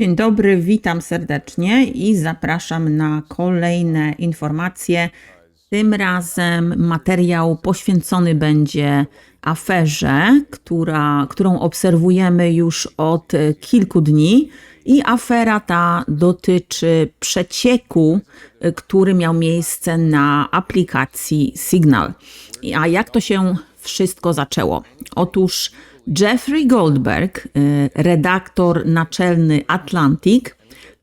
Dzień dobry, witam serdecznie i zapraszam na kolejne informacje. Tym razem materiał poświęcony będzie aferze, która, którą obserwujemy już od kilku dni. I afera ta dotyczy przecieku, który miał miejsce na aplikacji Signal. A jak to się wszystko zaczęło? Otóż Jeffrey Goldberg, y, redaktor naczelny Atlantic,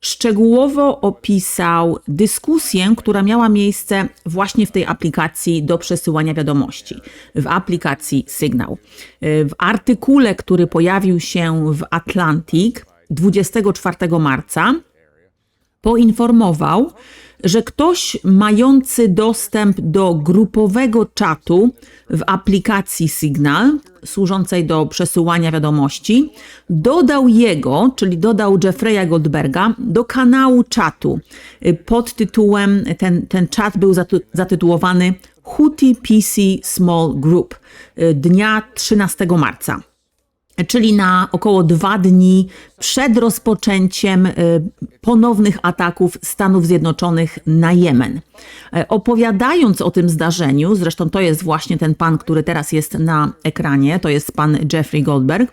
szczegółowo opisał dyskusję, która miała miejsce właśnie w tej aplikacji do przesyłania wiadomości, w aplikacji Signal. Y, w artykule, który pojawił się w Atlantic 24 marca, poinformował, że ktoś mający dostęp do grupowego czatu w aplikacji Signal, służącej do przesyłania wiadomości, dodał jego, czyli dodał Jeffreya Goldberga, do kanału czatu. Pod tytułem, ten, ten czat był zatytułowany Houthi PC Small Group dnia 13 marca czyli na około dwa dni przed rozpoczęciem y, ponownych ataków Stanów Zjednoczonych na Jemen. E, opowiadając o tym zdarzeniu, zresztą to jest właśnie ten pan, który teraz jest na ekranie, to jest pan Jeffrey Goldberg.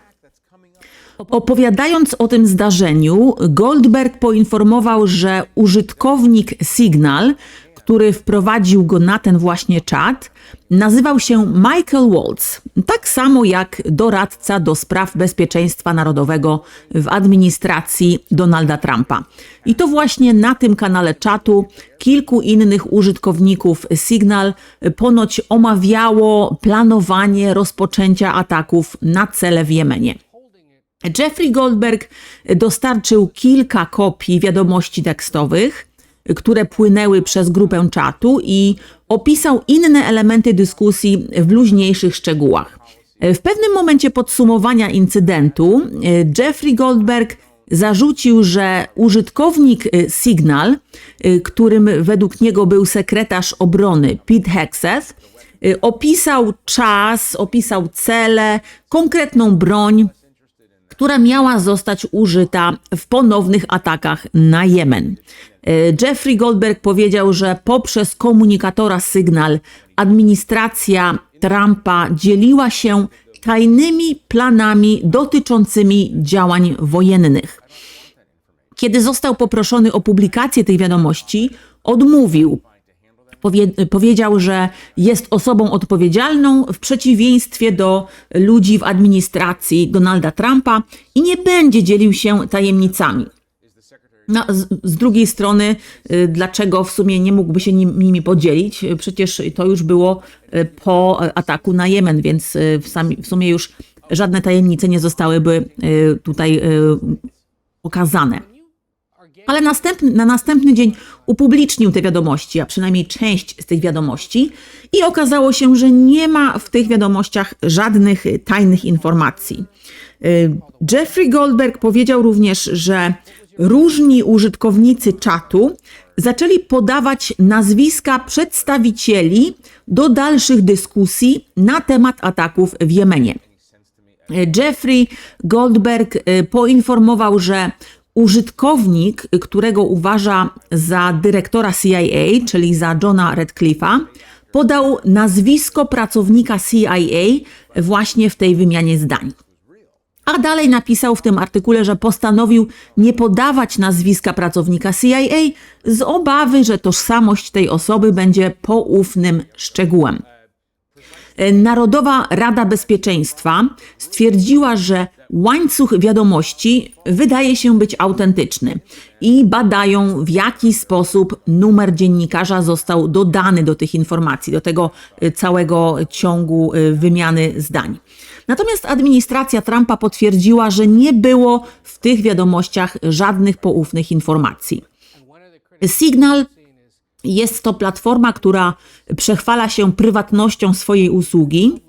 Opowiadając o tym zdarzeniu, Goldberg poinformował, że użytkownik Signal który wprowadził go na ten właśnie czat, nazywał się Michael Waltz, tak samo jak doradca do spraw bezpieczeństwa narodowego w administracji Donalda Trumpa. I to właśnie na tym kanale czatu kilku innych użytkowników Signal ponoć omawiało planowanie rozpoczęcia ataków na cele w Jemenie. Jeffrey Goldberg dostarczył kilka kopii wiadomości tekstowych, które płynęły przez grupę czatu i opisał inne elementy dyskusji w luźniejszych szczegółach. W pewnym momencie podsumowania incydentu Jeffrey Goldberg zarzucił, że użytkownik Signal, którym według niego był sekretarz obrony Pete Hexeth, opisał czas, opisał cele, konkretną broń, która miała zostać użyta w ponownych atakach na Jemen. E, Jeffrey Goldberg powiedział, że poprzez komunikatora Sygnal administracja Trumpa dzieliła się tajnymi planami dotyczącymi działań wojennych. Kiedy został poproszony o publikację tej wiadomości, odmówił. Powie powiedział, że jest osobą odpowiedzialną w przeciwieństwie do ludzi w administracji Donalda Trumpa i nie będzie dzielił się tajemnicami. No, z, drugiej strony, y, dlaczego w sumie nie mógłby się nim, nimi podzielić? Przecież to już było y, po ataku na Jemen, więc y, w, sami, w sumie już żadne tajemnice nie zostałyby tutaj pokazane. Ale następny, na następny dzień upublicznił te wiadomości, a przynajmniej część z tych wiadomości, i okazało się, że nie ma w tych wiadomościach żadnych tajnych informacji. Jeffrey Goldberg powiedział również, że różni użytkownicy czatu zaczęli podawać nazwiska przedstawicieli do dalszych dyskusji na temat ataków w Jemenie. Jeffrey Goldberg y, poinformował, że użytkownik, którego uważa za dyrektora CIA, czyli za Johna Radcliffe'a, podał nazwisko pracownika CIA właśnie w tej wymianie zdań. A dalej napisał w tym artykule, że postanowił nie podawać nazwiska pracownika CIA z obawy, że tożsamość tej osoby będzie poufnym szczegółem. Narodowa Rada Bezpieczeństwa stwierdziła, że łańcuch wiadomości wydaje się być autentyczny i badają, w jaki sposób numer dziennikarza został dodany do tych informacji, do tego całego ciągu wymiany zdań. Natomiast administracja Trumpa potwierdziła, że nie było w tych wiadomościach żadnych poufnych informacji. Signal jest to platforma, która przechwala się prywatnością swojej usługi,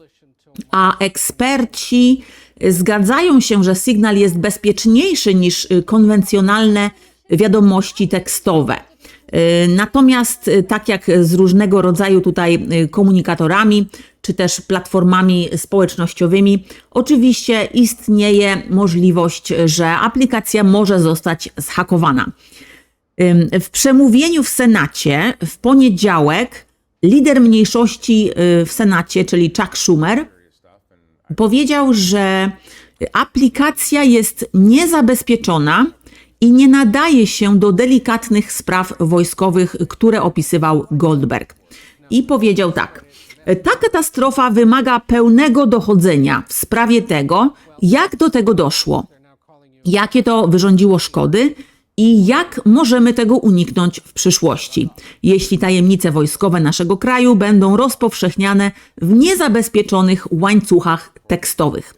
a eksperci zgadzają się, że Signal jest bezpieczniejszy niż konwencjonalne wiadomości tekstowe. Natomiast, tak jak z różnego rodzaju tutaj komunikatorami, czy też platformami społecznościowymi, oczywiście istnieje możliwość, że aplikacja może zostać zhakowana. W przemówieniu w Senacie w poniedziałek lider mniejszości y, w Senacie, czyli Chuck Schumer, powiedział, że aplikacja jest niezabezpieczona i nie nadaje się do delikatnych spraw wojskowych, które opisywał Goldberg. I powiedział tak: Ta katastrofa wymaga pełnego dochodzenia w sprawie tego, jak do tego doszło, jakie to wyrządziło szkody i jak możemy tego uniknąć w przyszłości, jeśli tajemnice wojskowe naszego kraju będą rozpowszechniane w niezabezpieczonych łańcuchach tekstowych.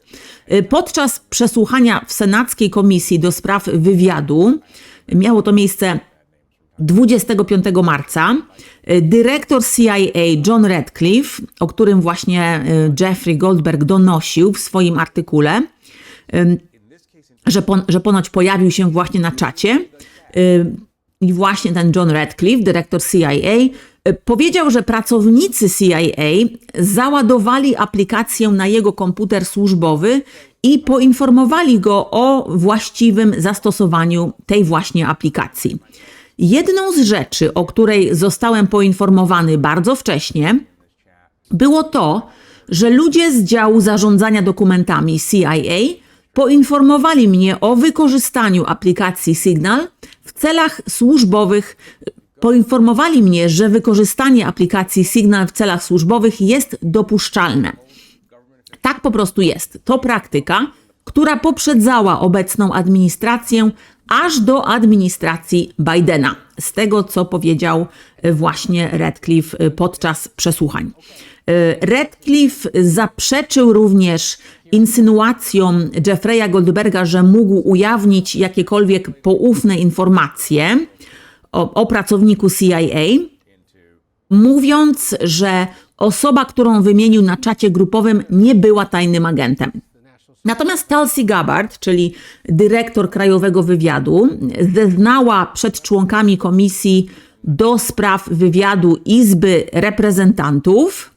Y, Podczas przesłuchania w Senackiej Komisji do Spraw Wywiadu, miało to miejsce 25 marca, y, dyrektor CIA John Radcliffe, o którym właśnie y, Jeffrey Goldberg donosił w swoim artykule, że, pon, że ponoć pojawił się właśnie na czacie. y, I właśnie ten John Radcliffe, dyrektor CIA, powiedział, że pracownicy CIA załadowali aplikację na jego komputer służbowy i poinformowali go o właściwym zastosowaniu tej właśnie aplikacji. Jedną z rzeczy, o której zostałem poinformowany bardzo wcześnie, było to, że ludzie z działu zarządzania dokumentami CIA poinformowali mnie o wykorzystaniu aplikacji Signal w celach służbowych. Poinformowali mnie, że wykorzystanie aplikacji Signal w celach służbowych jest dopuszczalne. Tak po prostu jest. To praktyka, która poprzedzała obecną administrację aż do administracji Bidena. Z tego, co powiedział e, właśnie Radcliffe e, podczas przesłuchań. E, Radcliffe zaprzeczył również insynuacjom Jeffreya Goldberga, że mógł ujawnić jakiekolwiek poufne informacje o, o pracowniku CIA, mówiąc, że osoba, którą wymienił na czacie grupowym, nie była tajnym agentem. Natomiast Tulsi Gabbard, czyli dyrektor Krajowego Wywiadu, zeznała przed członkami Komisji do Spraw Wywiadu Izby Reprezentantów,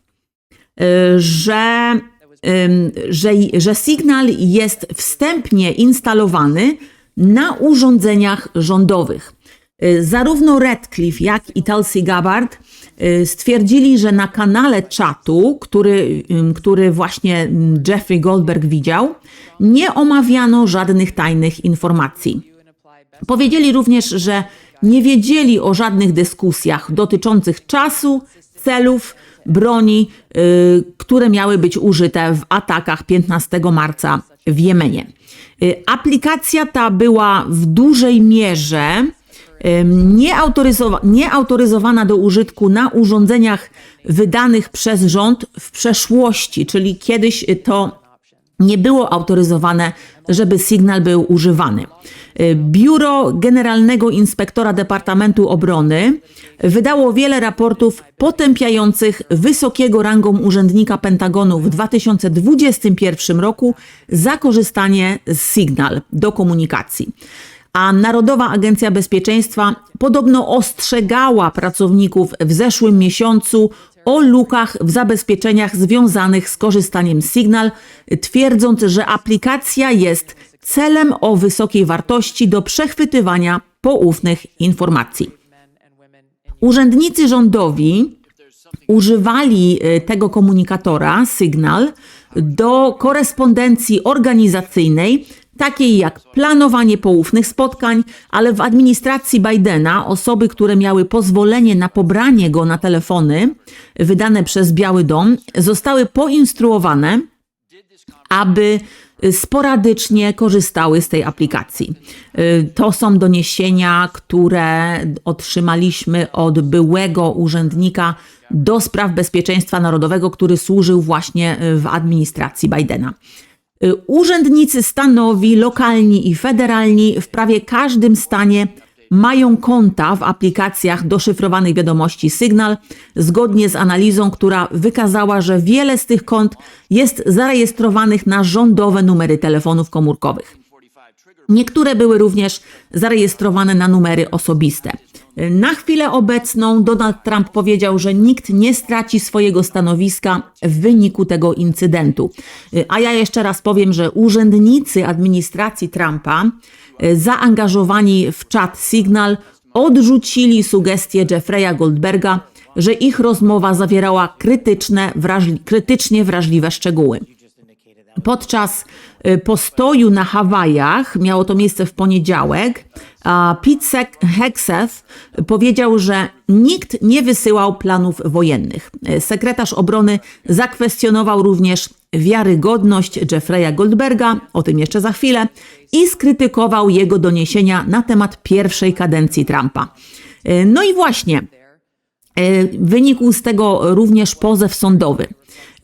y, że, że, że sygnał jest wstępnie instalowany na urządzeniach rządowych. Y, Zarówno Radcliffe, jak i Tulsi Gabbard stwierdzili, że na kanale czatu, który, który właśnie ym, Jeffrey Goldberg widział, nie omawiano żadnych tajnych informacji. Powiedzieli również, że nie wiedzieli o żadnych dyskusjach dotyczących czasu, celów, broni, y, które miały być użyte w atakach 15 marca w Jemenie. Y, aplikacja ta była w dużej mierze nieautoryzowa- nieautoryzowana do użytku na urządzeniach wydanych przez rząd w przeszłości, czyli kiedyś to nie było autoryzowane, żeby sygnał był używany. Biuro Generalnego Inspektora Departamentu Obrony wydało wiele raportów potępiających wysokiego rangą urzędnika Pentagonu w 2021 roku za korzystanie z sygnał do komunikacji. A Narodowa Agencja Bezpieczeństwa podobno ostrzegała pracowników w zeszłym miesiącu o lukach w zabezpieczeniach związanych z korzystaniem Signal, twierdząc, że aplikacja jest celem o wysokiej wartości do przechwytywania poufnych informacji. Urzędnicy rządowi używali y, tego komunikatora Signal do korespondencji organizacyjnej, takiej jak planowanie poufnych spotkań, ale w administracji Bidena osoby, które miały pozwolenie na pobranie go na telefony wydane przez Biały Dom, zostały poinstruowane, aby sporadycznie korzystały z tej aplikacji. Y, To są doniesienia, które otrzymaliśmy od byłego urzędnika do spraw bezpieczeństwa narodowego, który służył właśnie y, w administracji Bidena. Y, Urzędnicy stanowi, lokalni i federalni w prawie każdym stanie mają konta w aplikacjach do szyfrowanych wiadomości Signal, zgodnie z analizą, która wykazała, że wiele z tych kont jest zarejestrowanych na rządowe numery telefonów komórkowych. Niektóre były również zarejestrowane na numery osobiste. Na chwilę obecną Donald Trump powiedział, że nikt nie straci swojego stanowiska w wyniku tego incydentu. A ja jeszcze raz powiem, że urzędnicy administracji Trumpa e, zaangażowani w czat Signal odrzucili sugestie Jeffrey'a Goldberga, że ich rozmowa zawierała krytyczne, wrażli, krytycznie wrażliwe szczegóły. Podczas y, postoju na Hawajach, miało to miejsce w poniedziałek, Pete Hegseth powiedział, że nikt nie wysyłał planów wojennych. Sekretarz obrony zakwestionował również wiarygodność Jeffrey'a Goldberga, o tym jeszcze za chwilę, i skrytykował jego doniesienia na temat pierwszej kadencji Trumpa. Y, no i właśnie, y, wynikł z tego również pozew sądowy.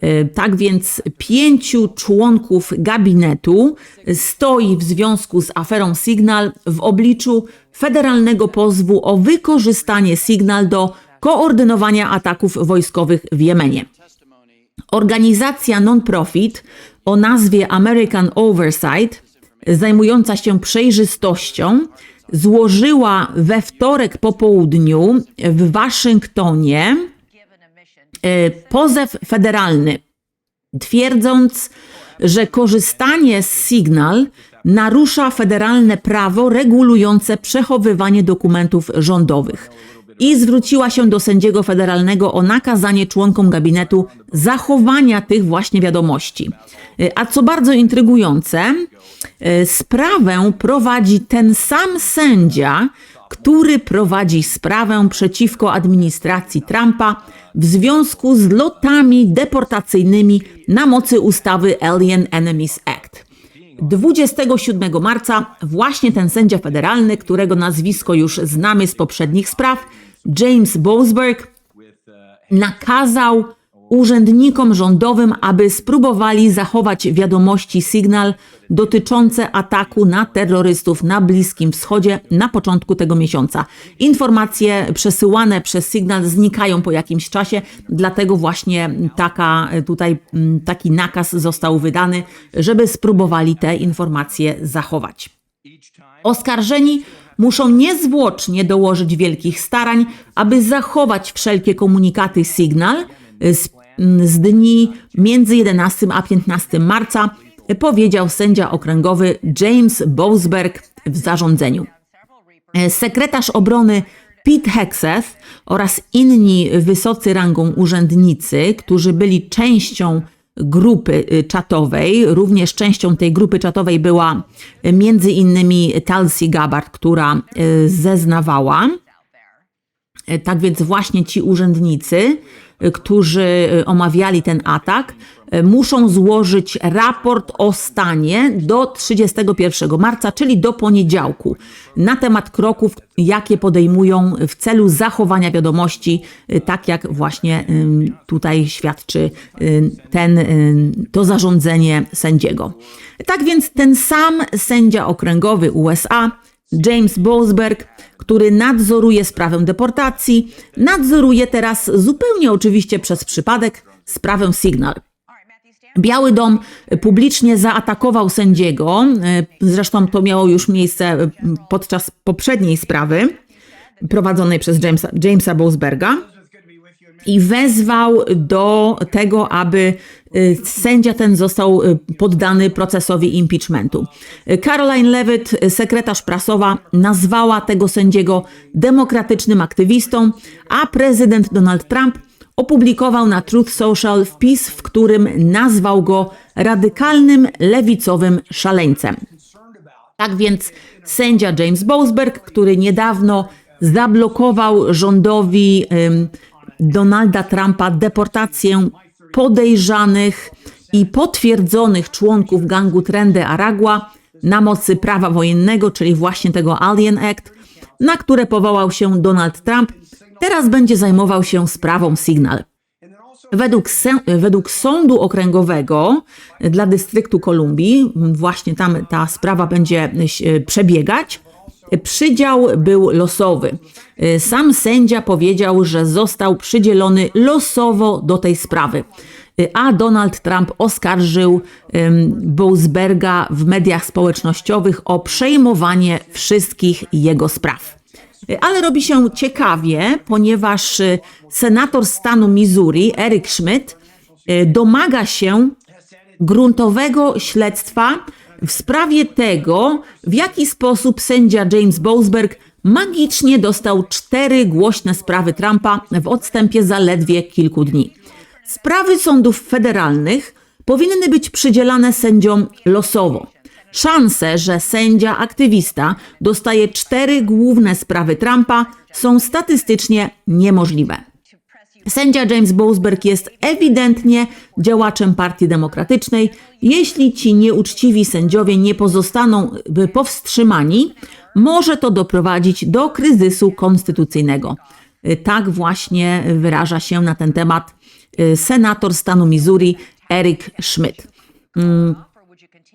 E, tak więc pięciu członków gabinetu stoi w związku z aferą Signal w obliczu federalnego pozwu o wykorzystanie Signal do koordynowania ataków wojskowych w Jemenie. Organizacja non-profit o nazwie American Oversight, zajmująca się przejrzystością, złożyła we wtorek po południu w Waszyngtonie pozew federalny, twierdząc, że korzystanie z Signal narusza federalne prawo regulujące przechowywanie dokumentów rządowych i zwróciła się do sędziego federalnego o nakazanie członkom gabinetu zachowania tych właśnie wiadomości. E, a co bardzo intrygujące, e, sprawę prowadzi ten sam sędzia, który prowadzi sprawę przeciwko administracji Trumpa w związku z lotami deportacyjnymi na mocy ustawy Alien Enemies Act. 27 marca właśnie ten sędzia federalny, którego nazwisko już znamy z poprzednich spraw, James Boasberg, nakazał urzędnikom rządowym, aby spróbowali zachować wiadomości Signal dotyczące ataku na terrorystów na Bliskim Wschodzie na początku tego miesiąca. Informacje przesyłane przez Signal znikają po jakimś czasie, dlatego właśnie taka tutaj mm, taki nakaz został wydany, żeby spróbowali te informacje zachować. Oskarżeni muszą niezwłocznie dołożyć wielkich starań, aby zachować wszelkie komunikaty Signal z z dni między 11 a 15 marca, powiedział sędzia okręgowy James Boasberg w zarządzeniu. Sekretarz obrony Pete Hegseth oraz inni wysocy rangą urzędnicy, którzy byli częścią grupy y, czatowej. Również częścią tej grupy czatowej była między innymi Tulsi Gabbard, która y, zeznawała. Tak więc właśnie ci urzędnicy którzy y, omawiali ten atak, y, muszą złożyć raport o stanie do 31 marca, czyli do poniedziałku, na temat kroków, jakie podejmują w celu zachowania wiadomości, y, tak jak właśnie tutaj świadczy ten, to zarządzenie sędziego. Tak więc ten sam sędzia okręgowy USA, James Boasberg, który nadzoruje sprawę deportacji, nadzoruje teraz zupełnie oczywiście przez przypadek sprawę Signal. Biały Dom publicznie zaatakował sędziego, e, zresztą to miało już miejsce e, podczas poprzedniej sprawy prowadzonej przez Jamesa, Jamesa i wezwał do tego, aby y, sędzia ten został y, poddany procesowi impeachmentu. Caroline Levitt, sekretarz prasowa, nazwała tego sędziego demokratycznym aktywistą, a prezydent Donald Trump opublikował na Truth Social wpis, w którym nazwał go radykalnym lewicowym szaleńcem. Tak więc sędzia James Boasberg, który niedawno zablokował rządowi Donalda Trumpa deportację podejrzanych i potwierdzonych członków gangu Trendy Aragua na mocy prawa wojennego, czyli właśnie tego Alien Act, na które powołał się Donald Trump, teraz będzie zajmował się sprawą Signal. Według, według Sądu Okręgowego dla Dystryktu Kolumbii, właśnie tam ta sprawa będzie przebiegać, Przydział był losowy. Sam sędzia powiedział, że został przydzielony losowo do tej sprawy. A Donald Trump oskarżył Boasberga w mediach społecznościowych o przejmowanie wszystkich jego spraw. Ale robi się ciekawie, ponieważ y, senator stanu Missouri, Eric Schmidt, y, domaga się gruntowego śledztwa w sprawie tego, w jaki sposób sędzia James Boasberg magicznie dostał cztery głośne sprawy Trumpa w odstępie zaledwie kilku dni. Sprawy sądów federalnych powinny być przydzielane sędziom losowo. Szanse, że sędzia aktywista dostaje cztery główne sprawy Trumpa są statystycznie niemożliwe. Sędzia James Boasberg jest ewidentnie działaczem Partii Demokratycznej. Jeśli ci nieuczciwi sędziowie nie pozostaną powstrzymani, może to doprowadzić do kryzysu konstytucyjnego. Tak właśnie wyraża się na ten temat y, senator stanu Missouri Eric Schmidt.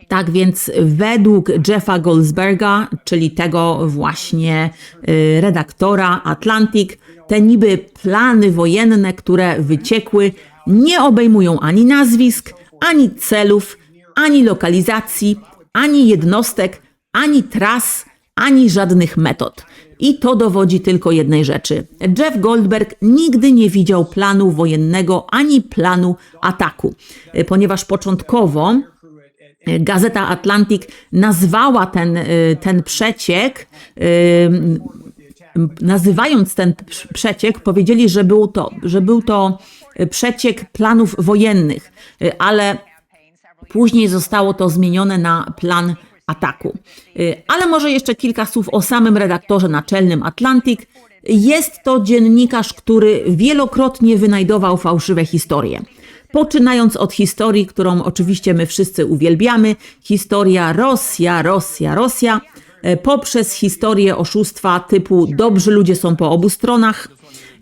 Tak więc według Jeffa Goldsberga, czyli tego właśnie y, redaktora Atlantic, te niby plany wojenne, które wyciekły, nie obejmują ani nazwisk, ani celów, ani lokalizacji, ani jednostek, ani tras, ani żadnych metod. I to dowodzi tylko jednej rzeczy. Jeff Goldberg nigdy nie widział planu wojennego ani planu ataku, y, ponieważ początkowo Gazeta Atlantic nazwała ten, y, ten przeciek, y, nazywając ten przeciek, powiedzieli, że był to, że był to przeciek planów wojennych, y, ale później zostało to zmienione na plan ataku. Ale może jeszcze kilka słów o samym redaktorze naczelnym Atlantic. Jest to dziennikarz, który wielokrotnie wynajdował fałszywe historie. Poczynając od historii, którą oczywiście my wszyscy uwielbiamy, historia Rosja, Rosja, Rosja, e, poprzez historię oszustwa typu dobrzy ludzie są po obu stronach,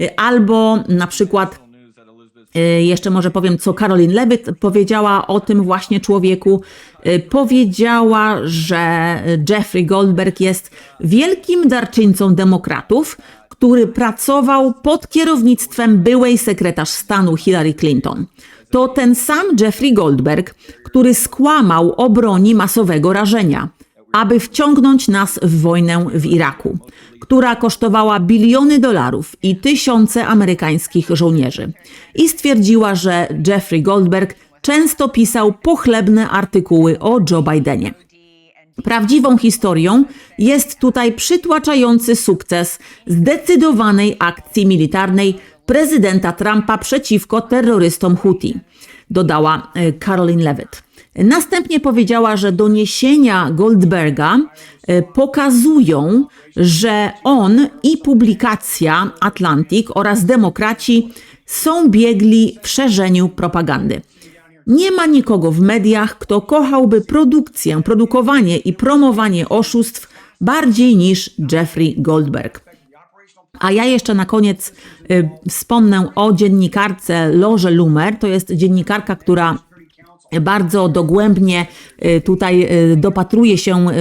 e, albo na przykład e, jeszcze może powiem, co Caroline Levitt powiedziała o tym właśnie człowieku. Powiedziała, że Jeffrey Goldberg jest wielkim darczyńcą demokratów, który pracował pod kierownictwem byłej sekretarz stanu Hillary Clinton to ten sam Jeffrey Goldberg, który skłamał o broni masowego rażenia, aby wciągnąć nas w wojnę w Iraku, która kosztowała biliony dolarów i tysiące amerykańskich żołnierzy. I stwierdziła, że Jeffrey Goldberg często pisał pochlebne artykuły o Joe Bidenie. Prawdziwą historią jest tutaj przytłaczający sukces zdecydowanej akcji militarnej prezydenta Trumpa przeciwko terrorystom Houthi, dodała e, Caroline Levitt. Następnie powiedziała, że doniesienia Goldberga e, pokazują, że on i publikacja Atlantic oraz demokraci są biegli w szerzeniu propagandy. Nie ma nikogo w mediach, kto kochałby produkcję, produkowanie i promowanie oszustw bardziej niż Jeffrey Goldberg. A ja jeszcze na koniec wspomnę o dziennikarce Loże Lumer. To jest dziennikarka, która bardzo dogłębnie y, tutaj y, dopatruje się y,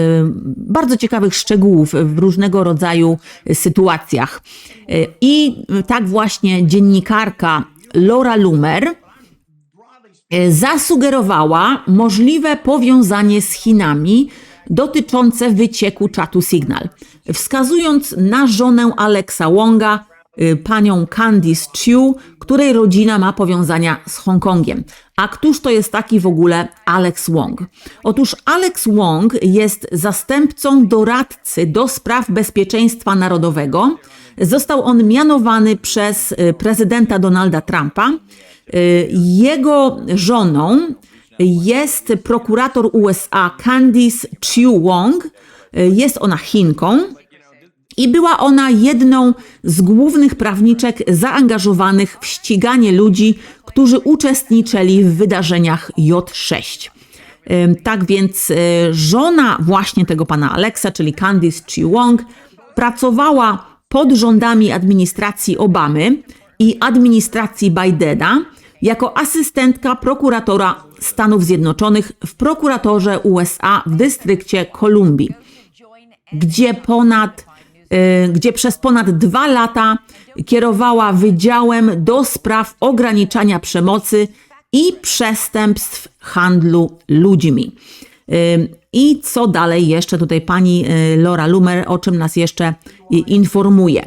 bardzo ciekawych szczegółów w różnego rodzaju sytuacjach. Y, I tak właśnie dziennikarka Laura Lumer y, zasugerowała możliwe powiązanie z Chinami dotyczące wycieku czatu Signal, wskazując na żonę Alexa Wonga, y, panią Candice Chiu, której rodzina ma powiązania z Hongkongiem. A któż to jest taki w ogóle Alex Wong? Otóż Alex Wong jest zastępcą doradcy do spraw bezpieczeństwa narodowego. Został on mianowany przez y, prezydenta Donalda Trumpa. Y, Jego żoną jest prokurator USA Candice Chiu Wong. Jest ona Chinką i była ona jedną z głównych prawniczek zaangażowanych w ściganie ludzi, którzy uczestniczyli w wydarzeniach J6. Tak więc e, żona właśnie tego pana Alexa, czyli Candice Chi Wong, pracowała pod rządami administracji Obamy i administracji Bidena jako asystentka prokuratora Stanów Zjednoczonych w prokuratorze USA w dystrykcie Kolumbii, gdzie ponad y, gdzie przez ponad dwa lata kierowała Wydziałem do spraw ograniczania przemocy i przestępstw handlu ludźmi. Ym, I co dalej jeszcze tutaj pani y, Laura Lumer, o czym nas jeszcze y, informuje.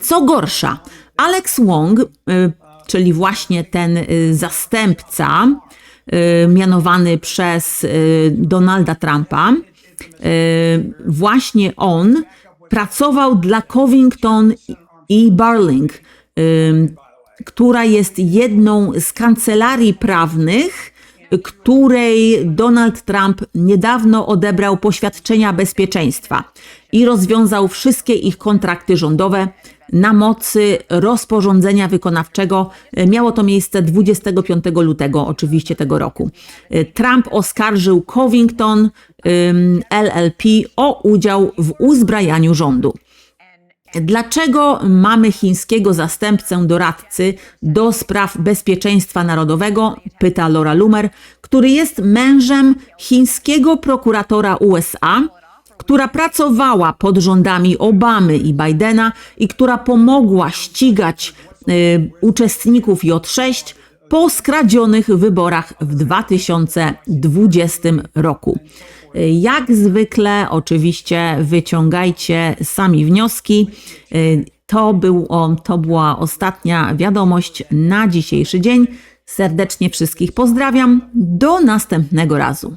Co gorsza, Alex Wong, y, czyli właśnie ten y, zastępca y, mianowany przez y, Donalda Trumpa, y, właśnie on pracował dla Covington i Barling, która jest jedną z kancelarii prawnych, której Donald Trump niedawno odebrał poświadczenia bezpieczeństwa i rozwiązał wszystkie ich kontrakty rządowe na mocy rozporządzenia wykonawczego. Miało to miejsce 25 lutego oczywiście tego roku. Trump oskarżył Covington LLP o udział w uzbrajaniu rządu. Dlaczego mamy chińskiego zastępcę doradcy do spraw bezpieczeństwa narodowego? Pyta Laura Lumer, który jest mężem chińskiego prokuratora USA, która pracowała pod rządami Obamy i Bidena i która pomogła ścigać y, uczestników J6 po skradzionych wyborach w 2020 roku. Jak zwykle, oczywiście, wyciągajcie sami wnioski. To, był, to była ostatnia wiadomość na dzisiejszy dzień. Serdecznie wszystkich pozdrawiam. Do następnego razu.